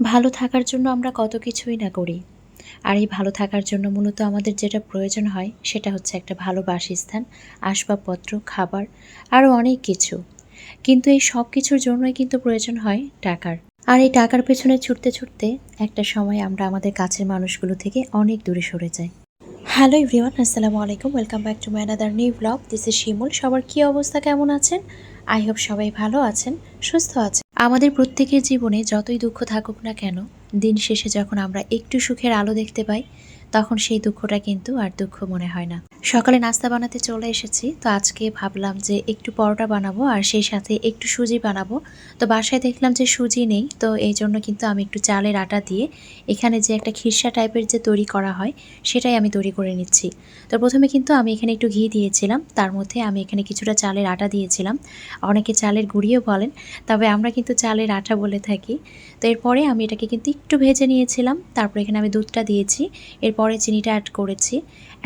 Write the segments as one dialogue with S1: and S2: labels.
S1: ভালো থাকার জন্য আমরা কত কিছুই না করি। আর এই ভালো থাকার জন্য মূলত আমাদের যেটা প্রয়োজন হয়, সেটা হচ্ছে একটা ভালো বাসস্থান, আসবাবপত্র, খাবার আরও অনেক কিছু। কিন্তু এই সব কিছুর জন্যই কিন্তু প্রয়োজন হয় টাকার। আর এই টাকার পেছনে ছুটতে ছুটতে একটা সময় আমরা আমাদের কাছের মানুষগুলো থেকে অনেক দূরে সরে যাই। হ্যালো এভরিওয়ান, আসসালামু আলাইকুম, welcome back to my another new blog. This is Shimul. সবার কী অবস্থা, কেমন আছেন? আই হোপ সবাই ভালো আছেন, সুস্থ আছেন। আমাদের প্রত্যেকের জীবনে যতই দুঃখ থাকুক না কেন, দিন শেষে যখন আমরা একটু সুখের আলো দেখতে পাই তখন সেই দুঃখটা কিন্তু আর দুঃখ মনে হয় না। সকালে নাস্তা বানাতে চলে এসেছি, তো আজকে ভাবলাম যে একটু পরোটা বানাবো আর সেই সাথে একটু সুজি বানাবো। তো বাসায় দেখলাম যে সুজি নেই, তো এই জন্য কিন্তু আমি একটু চালের আটা দিয়ে এখানে যে একটা খিরসা টাইপের যে তৈরি করা হয়, সেটাই আমি তৈরি করে নিচ্ছি। তো প্রথমে কিন্তু আমি এখানে একটু ঘি দিয়েছিলাম, তার মধ্যে আমি এখানে কিছুটা চালের আটা দিয়েছিলাম। অনেকে চালের গুঁড়িও বলেন, তবে আমরা কিন্তু চালের আটা বলে থাকি। তো এরপরে আমি এটাকে কিন্তু একটু ভেজে নিয়েছিলাম, তারপর এখানে আমি দুধটা দিয়েছি। এরপরে চিনিটা অ্যাড করেছি।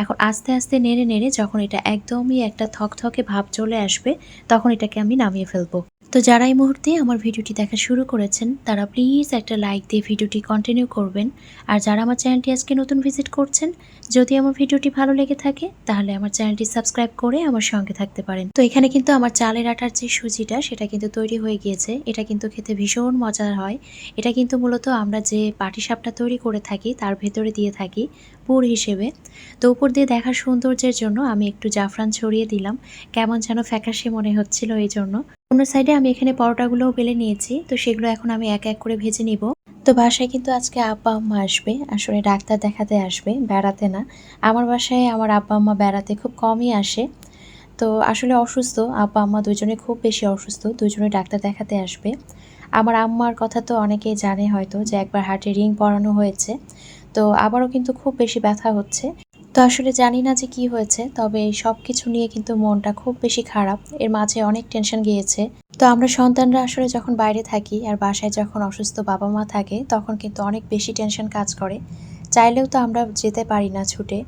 S1: এখন আস্তে আস্তে নেড়ে নেড়ে যখন এটা একদমই একটা থকথকে ভাব চলে আসবে, তখন এটাকে আমি নামিয়ে ফেলব। তো যারা এই মুহূর্তে আমার ভিডিওটি দেখা শুরু করেছেন, তারা প্লিজ একটা লাইক দিয়ে ভিডিওটি কন্টিনিউ করবেন। আর যারা আমার চ্যানেলটি আজকে নতুন ভিজিট করছেন যদি আমার ভিডিওটি ভালো লেগে থাকে, তাহলে আমার চ্যানেলটি সাবস্ক্রাইব করে আমার সঙ্গে থাকতে পারেন। তো এখানে কিন্তু আমার চালের আটার যে সুজিটা, সেটা কিন্তু তৈরি হয়ে গিয়েছে। এটা কিন্তু খেতে ভীষণ মজার হয়। এটা কিন্তু মূলত আমরা যে পাটিসাপটা তৈরি করে থাকি, তার ভেতরে দিয়ে থাকি পুর হিসেবে। তো উপর দিয়ে দেখার সৌন্দর্যের জন্য আমি একটু জাফরান ছড়িয়ে দিলাম। কেমন যেন ফ্যাকাশে মনে হচ্ছিল এই জন্য। অন্য সাইডে আমি এখানে পরোটাগুলোও বেলে নিয়েছি। তো সেগুলো এখন আমি এক এক করে ভেজে নিব। তো বাসায় কিন্তু আজকে আব্বা, আম্মা আসবে। আসলে ডাক্তার দেখাতে আসবে, বেড়াতে না। আমার বাসায় আমার আব্বা, আম্মা বেড়াতে খুব কমই আসে। তো আসলে অসুস্থ, আব্বা, আম্মা দুজনে খুব বেশি অসুস্থ দুজনে ডাক্তার দেখাতে আসবে। আমার আম্মার কথা তো অনেকেই জানে হয়তো যে একবার হার্টে রিং পরানো হয়েছে। তো আবারও কিন্তু খুব বেশি ব্যথা হচ্ছে। তো আসলে জানি না যে কি হয়েছে, তবে সব কিছু নিয়ে কিন্তু মনটা খুব বেশি খারাপ। এর মাঝে অনেক টেনশন গিয়েছে। তো আমরা সন্তানরা আসলে যখন বাইরে থাকি আর বাসায় যখন অসুস্থ বাবা মা থাকে, তখন কিন্তু অনেক বেশি টেনশন কাজ করে। চাইলেও তো আমরা যেতে পারি না ছুটে।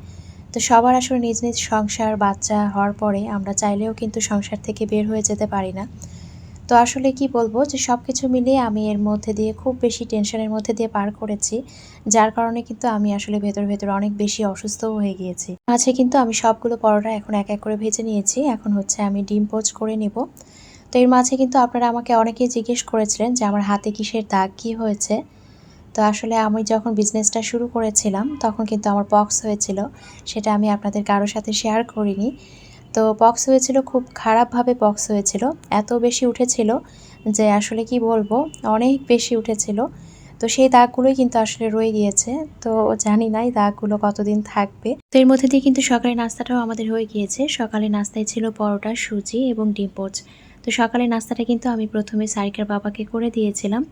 S1: তো সবার আসলে নিজ নিজ সংসার, বাচ্চা হওয়ার পরে আমরা চাইলেও কিন্তু সংসার থেকে বের হয়ে যেতে পারি না। তো আসলে কি বলব যে সব কিছু মিলিয়ে আমি এর মধ্যে দিয়ে খুব বেশি টেনশনের মধ্যে দিয়ে পার করেছি, যার কারণে কিন্তু আমি আসলে ভেতর ভেতর অনেক বেশি অসুস্থও হয়ে গিয়েছি। মাঝে কিন্তু আমি সবগুলো পরোটা এখন এক এক করে ভেজে নিয়েছি, এখন হচ্ছে আমি ডিম পোচ করে নিব। তো এর মাঝে কিন্তু আপনারা আমাকে অনেকেই জিজ্ঞেস করেছিলেন যে আমার হাতে কিসের দাগ, কী হয়েছে? তো আসলে আমি যখন বিজনেসটা শুরু করেছিলাম, তখন কিন্তু আমার পক্স হয়েছিল, সেটা আমি আপনাদের কারোর সাথে শেয়ার করিনি। তো পক্স হয়েছিল, খুব খারাপভাবে পক্স হয়েছিল। এত বেশি উঠেছিল যে আসলে কি বলব, অনেক বেশি উঠেছিল। তো সেই দাগগুলোই কিন্তু আসলে রয়ে গিয়েছে। তো জানি না দাগগুলো কতদিন থাকবে। তো এর মধ্যে দিয়ে কিন্তু সকালে নাস্তাটাও আমাদের হয়ে গিয়েছে। সকালে নাস্তায় ছিল পরোটা, সুজি এবং ডিম পোচ। তো সকালে নাস্তাটা কিন্তু আমি প্রথমে সারিকার বাবাকে করে দিয়েছিলাম।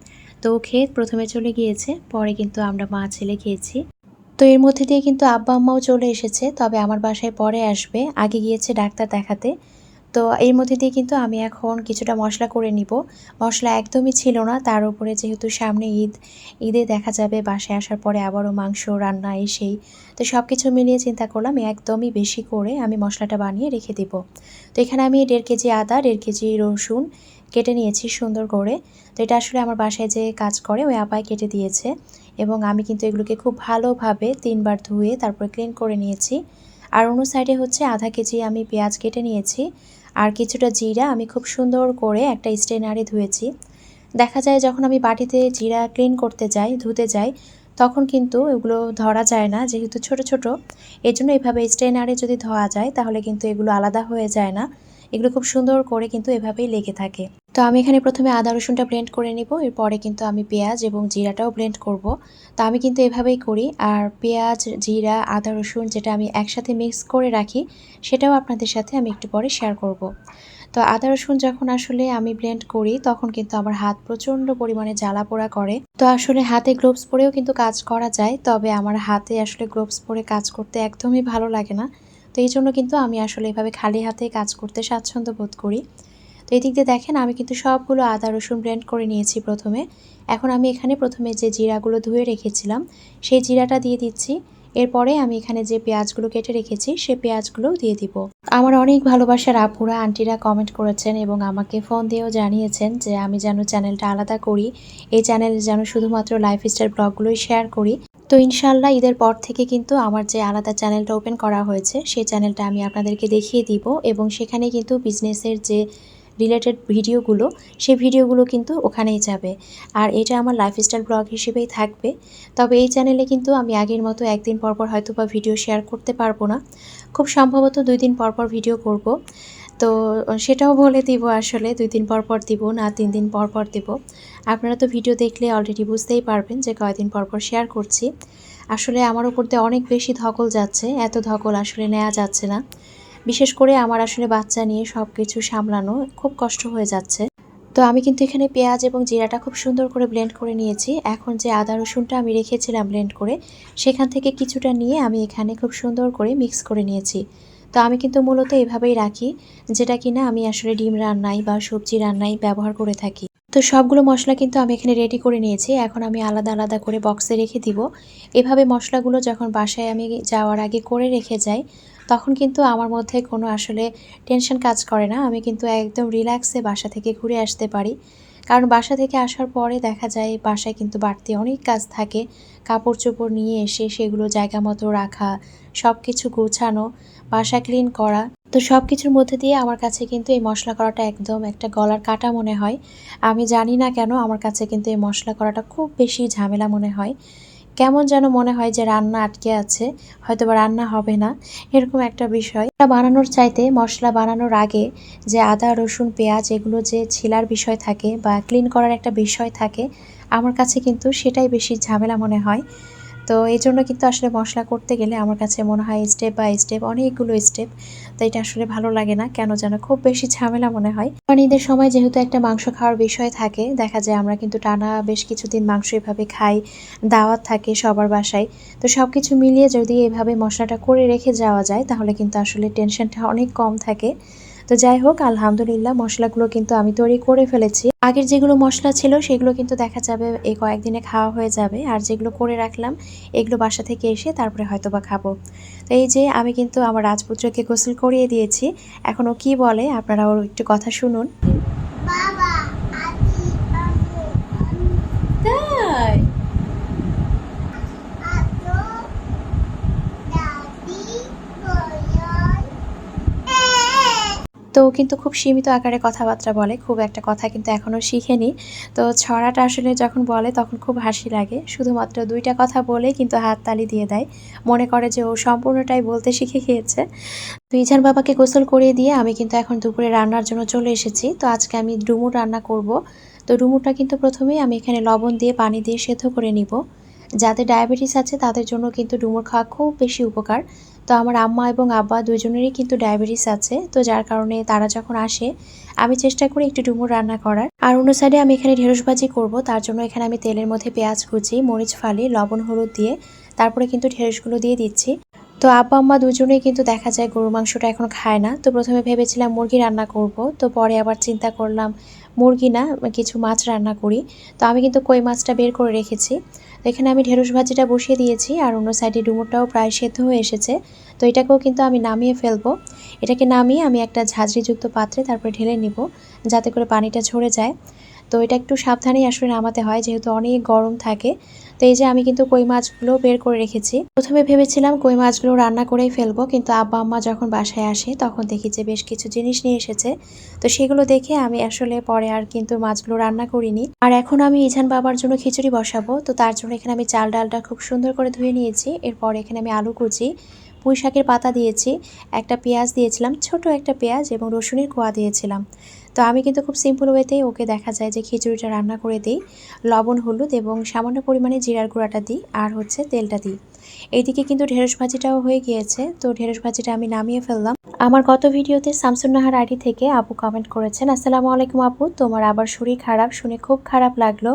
S1: তো ও খেয়ে প্রথমে চলে গিয়েছে, পরে কিন্তু আমরা মা, ছেলে খেয়েছি। এর মধ্যে দিয়ে কিন্তু আব্বা আম্মাও চলে এসেছে, তবে আমার বাসায় পরে আসবে। আগে গিয়েছে ডাক্তার দেখাতে। তো এর মধ্যে দিয়ে কিন্তু আমি এখন কিছুটা মশলা করে নিব। মশলা একদমই ছিল না, তার উপরে যেহেতু সামনে ঈদ, ঈদে দেখা যাবে, বাসায় আসার পরে আবারও মাংস, রান্না, এসেই। তো সব কিছু মিলিয়ে চিন্তা করলাম, একদমই বেশি করে আমি মশলাটা বানিয়ে রেখে দিব। তো এখানে আমি দেড় কেজি আদা, দেড় কেজি রসুন কেটে নিয়েছি সুন্দর করে। তো এটা আসলে আমার বাসায় যে কাজ করে, ওই আপায় কেটে দিয়েছে। এবং আমি কিন্তু এগুলোকে খুব ভালোভাবে তিনবার ধুয়ে তারপর ক্লিন করে নিয়েছি। আর অন্য সাইডে হচ্ছে আধা কেজি আমি পেঁয়াজ কেটে নিয়েছি। আর কিছুটা জিরা আমি খুব সুন্দর করে একটা স্টেনারে ধুয়েছি। দেখা যায় যখন আমি বাটিতে জিরা ক্লিন করতে যাই, ধুতে যাই, তখন কিন্তু এগুলো ধরা যায় না, যেহেতু ছোট ছোট। এর জন্য এভাবে স্টেনারে যদি ধোয়া যায়, তাহলে কিন্তু এগুলো আলাদা হয়ে যায় না। এগুলো খুব সুন্দর করে কিন্তু এভাবেই লেগে থাকে। তো আমি এখানে প্রথমে আদা রসুনটা ব্লেন্ড করে নিব, এরপরে কিন্তু আমি পেঁয়াজ এবং জিরাটাও ব্লেন্ড করব। তো আমি কিন্তু এভাবেই করি, আর পেঁয়াজ, জিরা, আদা রসুন যেটা আমি একসাথে মিক্স করে রাখি, সেটাও আপনাদের সাথে আমি একটু পরে শেয়ার করব। তো আদা রসুন যখন আসলে আমি ব্লেন্ড করি, তখন কিন্তু আমার হাত প্রচণ্ড পরিমাণে জ্বালা পোড়া করে। তো আসলে হাতে গ্লোভস পরেও কিন্তু কাজ করা যায়, তবে আমার হাতে আসলে গ্লোভস পরে কাজ করতে একদমই ভালো লাগে না। তো এই জন্য কিন্তু আমি আসলে এভাবে খালি হাতে কাজ করতে স্বাচ্ছন্দ্য বোধ করি। তো এই দিক দিয়ে দেখেন, আমি কিন্তু সবগুলো আদা, রসুন ব্লেন্ড করে নিয়েছি প্রথমে। এখন আমি এখানে প্রথমে যে জিরাগুলো ধুয়ে রেখেছিলাম, সেই জিরাটা দিয়ে দিচ্ছি। এরপরে আমি এখানে যে পেঁয়াজগুলো কেটে রেখেছি, সে পেঁয়াজগুলো দিয়ে দিব। আমার অনেক ভালোবাসার আপুরা, আন্টিরা কমেন্ট করেছেন এবং আমাকে ফোন দিয়েও জানিয়েছেন যে আমি যেন চ্যানেলটা আলাদা করি। এই চ্যানেলে যেন শুধুমাত্র লাইফস্টাইল ব্লগগুলোই শেয়ার করি। তো ইনশাল্লাহ ঈদের পর থেকে কিন্তু আমার যে আলাদা চ্যানেলটা ওপেন করা হয়েছে, সেই চ্যানেলটা আমি আপনাদেরকে দেখিয়ে দিব এবং সেখানে কিন্তু বিজনেসের যে রিলেটেড ভিডিওগুলো সেই ভিডিওগুলো কিন্তু ওখানেই যাবে। আর এটা আমার লাইফস্টাইল ব্লগ হিসেবেই থাকবে। তবে এই চ্যানেলে কিন্তু আমি আগের মতো একদিন পরপর হয়তো বা ভিডিও শেয়ার করতে পারব না। খুব সম্ভবত দুই দিন পরপর ভিডিও করব। তো, সেটাও বলে দিব আসলে, দুই দিন পর পর দিব না, তিন দিন পর পর দিব। আপনারা তো ভিডিও দেখলে অলরেডি বুঝতেই পারবেন যে কয়দিন পর পর শেয়ার করছি। আসলে আমার উপর দিয়ে অনেক বেশি ধকল যাচ্ছে, এত ধকল আসলে নেওয়া যাচ্ছে না। বিশেষ করে আমার আসলে বাচ্চা নিয়ে সব কিছু সামলানো খুব কষ্ট হয়ে যাচ্ছে। তো আমি কিন্তু এখানে পেঁয়াজ এবং জিরাটা খুব সুন্দর করে ব্লেন্ড করে নিয়েছি। এখন যে আদা রসুনটা আমি রেখেছিলাম ব্লেন্ড করে, সেখান থেকে কিছুটা নিয়ে আমি এখানে খুব সুন্দর করে মিক্স করে নিয়েছি। তো আমি কিন্তু মূলত এভাবেই রাখি, যেটা কিনা আমি আসলে ডিম রান্নাই বা সবজি রান্নায় ব্যবহার করে থাকি। তো সবগুলো মশলা কিন্তু আমি এখানে রেডি করে নিয়েছি। এখন আমি আলাদা আলাদা করে বক্সে রেখে দিব। এভাবে মশলাগুলো যখন বাসায় আমি যাওয়ার আগে করে রেখে যাই তখন কিন্তু আমার মধ্যে কোনো আসলে টেনশন কাজ করে না। আমি কিন্তু একদম রিল্যাক্সে বাসা থেকে ঘুরে আসতে পারি। কারণ বাসা থেকে আসার পরে দেখা যায় বাসায় কিন্তু বাড়তি অনেক কাজ থাকে। কাপড় চোপড় নিয়ে এসে সেগুলো জায়গা মতো রাখা সব কিছু গোছানো, বাসা ক্লিন করা। তো সব কিছুর মধ্যে দিয়ে আমার কাছে কিন্তু এই মশলা করাটা একদম একটা গলার কাটা মনে হয়। আমি জানি না কেন আমার কাছে কিন্তু এই মশলা করাটা খুব বেশি ঝামেলা মনে হয়। কেমন যেন মনে হয় যে রান্না আটকে আছে হয়তো বা রান্না হবে না, এরকম একটা বিষয়। এটা বানানোর চাইতে মশলা বানানোর আগে যে আদা, রসুন, পেঁয়াজ, এগুলো যে ছিলার বিষয় থাকে বা ক্লিন করার একটা বিষয় থাকে, আমার কাছে কিন্তু সেটাই বেশি ঝামেলা মনে হয়। তো এই জন্য কিন্তু আসলে মশলা করতে গেলে আমার কাছে মনে হয় স্টেপ বাই স্টেপ অনেকগুলো স্টেপ তো এটা আসলে ভালো লাগে না, কেন যেন খুব বেশি ঝামেলা মনে হয়। কারণ ঈদের সময় যেহেতু একটা মাংস খাওয়ার বিষয় থাকে, দেখা যায় আমরা কিন্তু টানা বেশ কিছুদিন মাংস এভাবে খাই, দাওয়াত থাকে সবার বাসায়, তো সব কিছু মিলিয়ে যদি এভাবে মশলাটা করে রেখে যাওয়া যায়, তাহলে কিন্তু আসলে টেনশনটা অনেক কম থাকে। তো যাই হোক আলহামদুলিল্লাহ মশলাগুলো কিন্তু আমি তৈরি করে ফেলেছি। আগের যেগুলো মশলা ছিল সেগুলো কিন্তু দেখা যাবে এই কয়েকদিনে খাওয়া হয়ে যাবে। আর যেগুলো করে রাখলাম এগুলো বাসা থেকে এসে তারপরে হয়তো বা খাব। তো এই যে আমি কিন্তু আমার রাজপুত্রকে গোসল করিয়ে দিয়েছি। এখন ও কী বলে আপনারা ওর একটু কথা শুনুন।
S2: বাবা
S1: তাই? তো কিন্তু খুব সীমিত আকারে কথাবার্তা বলে, খুব একটা কথা কিন্তু এখনও শিখেনি। তো ছড়াটা আসলে যখন বলে তখন খুব হাসি লাগে। শুধুমাত্র দুইটা কথা বলে কিন্তু হাততালি দিয়ে দেয়। মনে করে যে ও সম্পূর্ণটাই বলতে শিখে গিয়েছে তো ইজান বাবাকে গোসল করিয়ে দিয়ে আমি কিন্তু এখন দুপুরে রান্নার জন্য চলে এসেছি। তো আজকে আমি ডুমুর রান্না করব। তো ডুমুরটা কিন্তু প্রথমেই আমি এখানে লবণ দিয়ে, পানি দিয়ে সেদ্ধ করে নিব। যাদের ডায়াবেটিস আছে তাদের জন্য কিন্তু ডুমুর খাওয়া খুব বেশি উপকার। তো আমার আম্মা এবং আব্বা দুজনেরই কিন্তু ডায়াবেটিস আছে, তো যার কারণে তারা যখন আসে, আমি চেষ্টা করি একটু ডুমুর রান্না করার। আর অন্য সাইডে আমি এখানে ঢেঁড়স ভাজি করব, তার জন্য এখানে আমি তেলের মধ্যে পেঁয়াজ কুচি, মরিচ ফালি, লবণ, হলুদ দিয়ে তারপরে কিন্তু ঢেঁড়সগুলো দিয়ে দিচ্ছি। তো আব্বা, আম্মা দুজনেই কিন্তু দেখা যায় গরুর মাংসটা এখন খায় না, তো প্রথমে ভেবেছিলাম মুরগি রান্না করব, তো পরে আবার চিন্তা করলাম মুরগি না, কিছু মাছ রান্না করি। তো আমি কিন্তু কই মাছটা বের করে রেখেছি। এখানে আমি ঢেঁড়স ভাজিটা বসিয়ে দিয়েছি আর অন্য সাইডে ডুমুরটাও প্রায় সেদ্ধ হয়ে এসেছে। তো এটাকেও কিন্তু আমি নামিয়ে ফেলব। এটাকে নামিয়ে আমি একটা ঝাঁঝরিযুক্ত পাত্রে তারপরে ঢেলে নিব, যাতে করে পানিটা ঝরে যায়। তো এটা একটু সাবধানেই আসলে নামাতে হয়, যেহেতু অনেক গরম থাকে। তো এই যে আমি কিন্তু কই মাছগুলো বের করে রেখেছি। প্রথমে ভেবেছিলাম কই মাছগুলো রান্না করেই ফেলব, কিন্তু আব্বা আম্মা যখন বাসায় আসে তখন দেখি যে বেশ কিছু জিনিস নিয়ে এসেছে। তো সেগুলো দেখে আমি আসলে পরে আর কিন্তু মাছগুলো রান্না করিনি। আর এখন আমি ইঝান বাবার জন্য খিচুড়ি বসাবো, তো তার জন্য এখানে আমি চাল ডালটা খুব সুন্দর করে ধুয়ে নিয়েছি। এরপর এখানে আমি আলু কুচি পুঁই শাকের পাতা দিয়েছি, একটা পেঁয়াজ দিয়েছিলাম, ছোট একটা পেঁয়াজ এবং রসুনের কোয়া দিয়েছিলাম। তো আমি কিন্তু খুব সিম্পল ওয়েতেই ওকে দেখা যায় যে খিচুড়িটা রান্না করে দিই। লবণ, হলুদ এবং সামান্য পরিমাণে জিরার গুঁড়াটা দিই আর হচ্ছে তেলটা দিই। এইদিকে কিন্তু ঢেঁড়স ভাজিটাও হয়ে গিয়েছে, তো ঢেঁড়স ভাজিটা আমি নামিয়ে ফেললাম। আমার গত ভিডিওতে শামসুন্নাহার আইডি থেকে আপু কমেন্ট করেছেন, আসসালামু আলাইকুম আপু, তোমার আবার শরীর খারাপ, শুনে খুব খারাপ লাগল।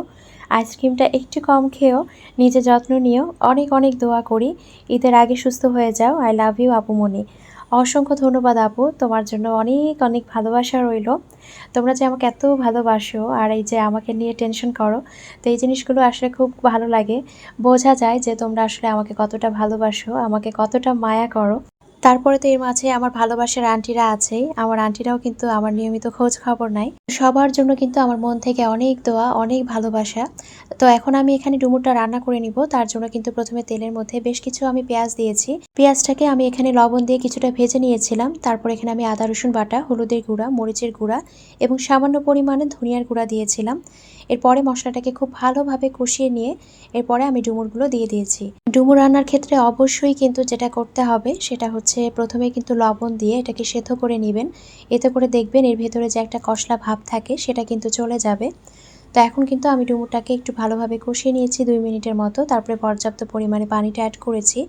S1: আইসক্রিমটা একটু কম খেয়েও নিজে যত্ন নিও অনেক অনেক দোয়া করি। ঈদের আগে সুস্থ হয়ে যাও। আই লাভ ইউ আপু মনি। অসংখ্য ধন্যবাদ আপু। তোমার জন্য অনেক অনেক ভালোবাসা রইল। তোমরা যে আমাকে এত ভালোবাসো আর এই যে আমাকে নিয়ে টেনশন করো, তো এই জিনিসগুলো আসলে খুব ভালো লাগে। বোঝা যায় যে তোমরা আসলে আমাকে কতটা ভালোবাসো, আমাকে কতটা মায়া করো। তারপরে তো এর মাঝে আমার ভালোবাসার আন্টিরা আছেই। আমার আন্টিরাও কিন্তু আমার নিয়মিত খোঁজ খবর নাই সবার জন্য কিন্তু আমার মন থেকে অনেক দোয়া, অনেক ভালোবাসা। তো এখন আমি এখানে ডুমুরটা রান্না করে নিব। তার জন্য কিন্তু প্রথমে তেলের মধ্যে বেশ কিছু আমি পেঁয়াজ দিয়েছি। পেঁয়াজটাকে আমি এখানে লবণ দিয়ে কিছুটা ভেজে নিয়েছিলাম। তারপর এখানে আমি আদা, রসুন বাটা, হলুদের গুঁড়া, মরিচের গুঁড়া এবং সামান্য পরিমাণে ধনিয়ার গুঁড়া দিয়েছিলাম। এরপরে মশলাটাকে খুব ভালোভাবে কষিয়ে নিয়ে এরপরে আমি ডুমুরগুলো দিয়ে দিয়েছি। ডুমুর রান্নার ক্ষেত্রে অবশ্যই কিন্তু যেটা করতে হবে সেটা হচ্ছে প্রথমে কিন্তু লবণ দিয়ে এটাকে সেদ্ধ করে নেবেন। এতে করে দেখবেন এর ভেতরে যে একটা কষলা ভাব থাকে সেটা কিন্তু চলে যাবে। তো এখন কিন্তু আমি ডুমুরটাকে একটু ভালোভাবে কষিয়ে নিয়েছি দুই মিনিটের মতো। তারপরে পর্যাপ্ত পরিমাণে পানিটা অ্যাড করেছি।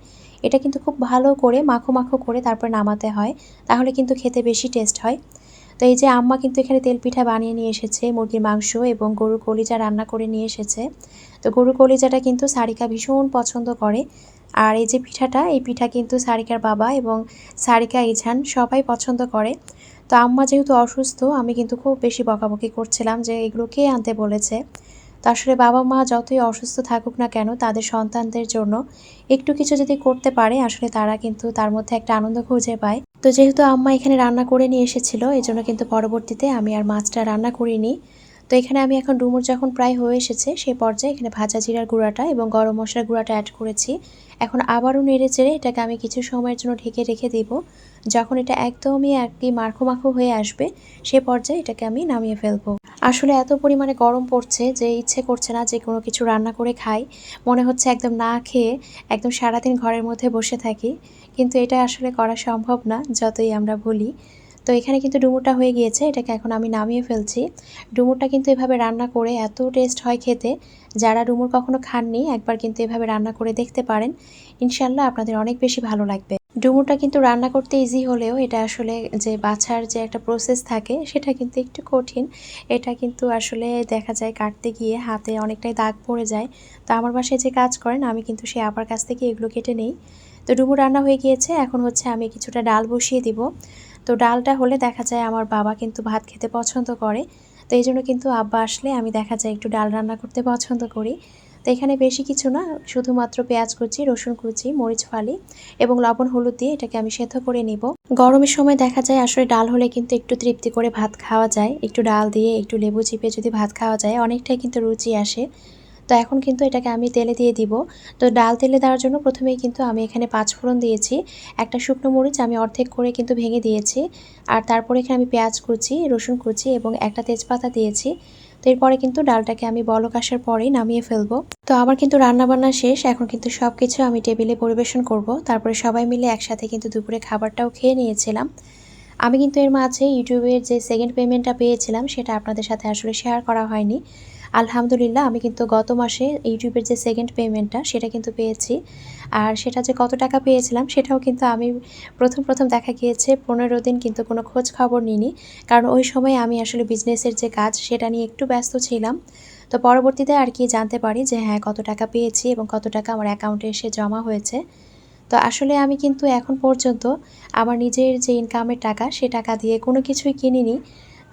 S1: এটা কিন্তু খুব ভালো করে মাখো মাখো করে তারপর নামাতে হয়, তাহলে কিন্তু খেতে বেশি টেস্ট হয়। তো এই যে আম্মা কিন্তু এখানে তেল পিঠা বানিয়ে নিয়ে এসেছে, মুরগির মাংস এবং গরুর কলিজা রান্না করে নিয়ে এসেছে। তো গরুর কলিজাটা কিন্তু সারিকা ভীষণ পছন্দ করে। আর এই যে পিঠাটা, এই পিঠা কিন্তু সারিকার বাবা এবং সারিকা ইঝান সবাই পছন্দ করে। তো আম্মা যেহেতু অসুস্থ, আমি কিন্তু খুব বেশি বকাবকি করছিলাম যে এগুলো কে আনতে বলেছে। তো আসলে বাবা মা যতই অসুস্থ থাকুক না কেন, তাদের সন্তানদের জন্য একটু কিছু যদি করতে পারে, আসলে তারা কিন্তু তার মধ্যে একটা আনন্দ খুঁজে পায়। তো যেহেতু আম্মা এখানে রান্না করে নিয়ে এসেছিল, এই জন্য কিন্তু পরবর্তীতে আমি আর মাছটা রান্না করিনি। তো এখানে আমি এখন ডুমুর যখন প্রায় হয়ে এসেছে সেই পর্যায়ে এখানে ভাজা জিরার গুঁড়াটা এবং গরম মশলার গুঁড়াটা অ্যাড করেছি। এখন আবারও নেড়ে চেড়ে এটাকে আমি কিছু সময়ের জন্য ঢেকে রেখে দিব। যখন এটা একদমই কি মাখো মাখো হয়ে আসবে, সে পর্যায়ে এটাকে আমি নামিয়ে ফেলব। আসলে এত পরিমাণে গরম পড়ছে যে ইচ্ছে করছে না যে কোনো কিছু রান্না করে খাই। মনে হচ্ছে একদম না খেয়ে একদম সারাদিন ঘরের মধ্যে বসে থাকি। কিন্তু এটা আসলে করা সম্ভব না, যতই আমরা বলি। তো এখানে কিন্তু ডুমুরটা হয়ে গিয়েছে, এটাকে এখন আমি নামিয়ে ফেলছি। ডুমুরটা কিন্তু এভাবে রান্না করে এত টেস্ট হয় খেতে, যারা ডুমুর কখনো খাননি, একবার কিন্তু এভাবে রান্না করে দেখতে পারেন। ইনশাল্লাহ আপনাদের অনেক বেশি ভালো লাগবে। ডুমুরটা কিন্তু রান্না করতে ইজি হলেও এটা আসলে যে বাছার যে একটা প্রসেস থাকে, সেটা কিন্তু একটু কঠিন। এটা কিন্তু আসলে দেখা যায় কাটতে গিয়ে হাতে অনেকটাই দাগ পড়ে যায়। তো আমার বাসায় যে কাজ করেন, আমি কিন্তু সেই আপার কাছ থেকে এগুলো কেটে নেই। তো ডুমুর রান্না হয়ে গিয়েছে, এখন হচ্ছে আমি কিছুটা ডাল বসিয়ে দিব। তো ডালটা হলে দেখা যায় আমার বাবা কিন্তু ভাত খেতে পছন্দ করে। তো এই জন্য কিন্তু আব্বা আসলে আমি দেখা যায় একটু ডাল রান্না করতে পছন্দ করি। তো এখানে বেশি কিছু না, শুধুমাত্র পেঁয়াজ কুচি, রসুন কুচি, মরিচ ফালি এবং লবণ, হলুদ দিয়ে এটাকে আমি সেদ্ধ করে নিব। গরমের সময় দেখা যায় আসলে ডাল হলে কিন্তু একটু তৃপ্তি করে ভাত খাওয়া যায়। একটু ডাল দিয়ে একটু লেবু চিপে যদি ভাত খাওয়া যায়, অনেকটাই কিন্তু রুচি আসে। তো এখন কিন্তু এটাকে আমি তেলে দিয়ে দিব। তো ডাল তেলে দেওয়ার জন্য প্রথমেই কিন্তু আমি এখানে পাঁচ ফোড়ন দিয়েছি। একটা শুকনো মরিচ আমি অর্ধেক করে কিন্তু ভেঙে দিয়েছি। আর তারপরে এখানে আমি পেঁয়াজ কুচি, রসুন কুচি এবং একটা তেজপাতা দিয়েছি। তো এরপরে কিন্তু ডালটাকে আমি বলক আসার পরেই নামিয়ে ফেলব। তো আমার কিন্তু রান্নাবান্না শেষ। এখন কিন্তু সব কিছু আমি টেবিলে পরিবেশন করব। তারপরে সবাই মিলে একসাথে কিন্তু দুপুরে খাবারটাও খেয়ে নিয়েছিলাম। আমি কিন্তু এর মাঝে ইউটিউবের যে সেকেন্ড পেমেন্টটা পেয়েছিলাম, সেটা আপনাদের সাথে আসলে শেয়ার করা হয়নি। আলহামদুলিল্লাহ, আমি কিন্তু গত মাসে ইউটিউবের যে সেকেন্ড পেমেন্টটা সেটা কিন্তু পেয়েছি। আর সেটা যে কত টাকা পেয়েছিলাম, সেটাও কিন্তু আমি প্রথম প্রথম দেখা গিয়েছে, পনেরো দিন কিন্তু কোনো খোঁজ খবর নিইনি। কারণ ওই সময় আমি আসলে বিজনেসের যে কাজ, সেটা নিয়ে একটু ব্যস্ত ছিলাম। তো পরবর্তীতে আর কি জানতে পারি যে হ্যাঁ কত টাকা পেয়েছি এবং কত টাকা আমার অ্যাকাউন্টে এসে জমা হয়েছে। তো আসলে আমি কিন্তু এখন পর্যন্ত আমার নিজের যে ইনকামের টাকা, সে টাকা দিয়ে কোনো কিছুই কিনিনি।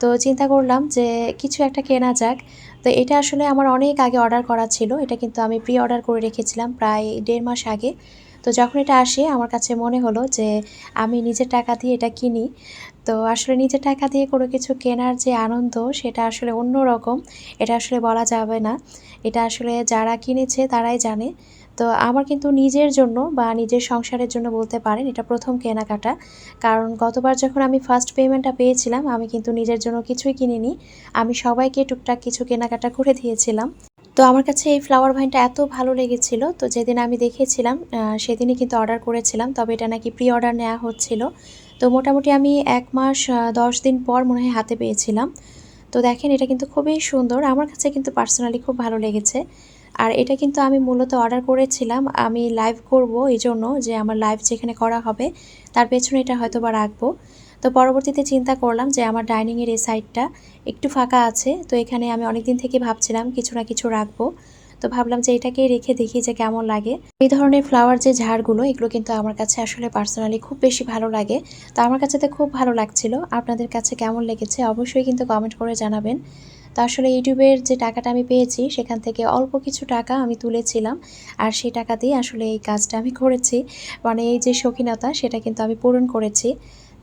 S1: তো চিন্তা করলাম যে কিছু একটা কেনা যাক। তো এটা আসলে আমার অনেক আগে অর্ডার করা ছিল। এটা কিন্তু আমি প্রি অর্ডার করে রেখেছিলাম প্রায় দেড় মাস আগে। তো যখন এটা আসে, আমার কাছে মনে হলো যে আমি নিজের টাকা দিয়ে এটা কিনি। তো আসলে নিজের টাকা দিয়ে কোনো কিছু কেনার যে আনন্দ, সেটা আসলে অন্য রকম এটা আসলে বলা যাবে না। এটা আসলে যারা কিনেছে, তারাই জানে। তো আমার কিন্তু নিজের জন্য বা নিজের সংসারের জন্য বলতে পারেন এটা প্রথম কেনাকাটা। কারণ গতবার যখন আমি ফার্স্ট পেমেন্টটা পেয়েছিলাম, আমি কিন্তু নিজের জন্য কিছুই কিনিনি। আমি সবাইকে টুকটাক কিছু কেনাকাটা করে দিয়েছিলাম। তো আমার কাছে এই ফ্লাওয়ার ভাইনটা এত ভালো লেগেছিল, তো যেদিন আমি দেখেছিলাম সেদিনই কিন্তু অর্ডার করেছিলাম, তবে এটা নাকি প্রি অর্ডার নেওয়া হচ্ছিল। তো মোটামুটি আমি এক মাস দশ দিন পর মনে হয় হাতে পেয়েছিলাম। তো দেখেন এটা কিন্তু খুবই সুন্দর, আমার কাছে কিন্তু পার্সোনালি খুব ভালো লেগেছে। আর এটা কিন্তু আমি মূলত অর্ডার করেছিলাম। আমি লাইভ করব এই জন্য যে আমার লাইভ যেখানে করা হবে, তার পেছনে এটা হয়তো বা রাখব। তো পরবর্তীতে চিন্তা করলাম যে আমার ডাইনিংয়ের এই সাইডটা একটু ফাঁকা আছে, তো এখানে আমি অনেক দিন থেকে ভাবছিলাম কিছু না কিছু রাখব। তো ভাবলাম যে এটাকেই রেখে দেখি যে কেমন লাগে। এই ধরনের ফ্লাওয়ার যে ঝাড়গুলো, এগুলো কিন্তু আমার কাছে আসলে পার্সোনালি খুব বেশি ভালো লাগে। তো আমার কাছে তো খুব ভালো লাগছিল। আপনাদের কাছে কেমন লেগেছে অবশ্যই কিন্তু কমেন্ট করে জানাবেন। তো আসলে ইউটিউবের যে টাকাটা আমি পেয়েছি, সেখান থেকে অল্প কিছু টাকা আমি তুলেছিলাম। আর সেই টাকা দিয়ে আসলে এই কাজটা আমি করেছি। মানে এই যে শৌখিনতা, সেটা কিন্তু আমি পূরণ করেছি।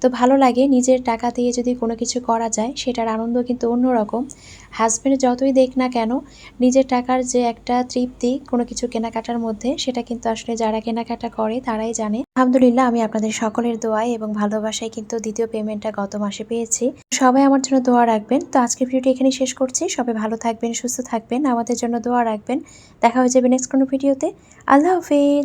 S1: তো ভালো লাগে নিজের টাকা দিয়ে যদি কোনো কিছু করা যায়, সেটার আনন্দ কিন্তু অন্যরকম। হাজব্যান্ড যতই দেখ না কেন, নিজের টাকার যে একটা তৃপ্তি কোনো কিছু কেনাকাটার মধ্যে, সেটা কিন্তু আসলে যারা কেনাকাটা করে, তারাই জানে। আলহামদুলিল্লাহ, আমি আপনাদের সকলের দোয়ায় এবং ভালোবাসায় কিন্তু দ্বিতীয় পেমেন্টটা গত মাসে পেয়েছি। সবাই আমার জন্য দোয়া রাখবেন। তো আজকের ভিডিওটি এখানে শেষ করছি। সবাই ভালো থাকবেন, সুস্থ থাকবেন, আমাদের জন্য দোয়া রাখবেন। দেখা হয়ে যাবে নেক্সট কোনো ভিডিওতে। আল্লাহ হাফিজ।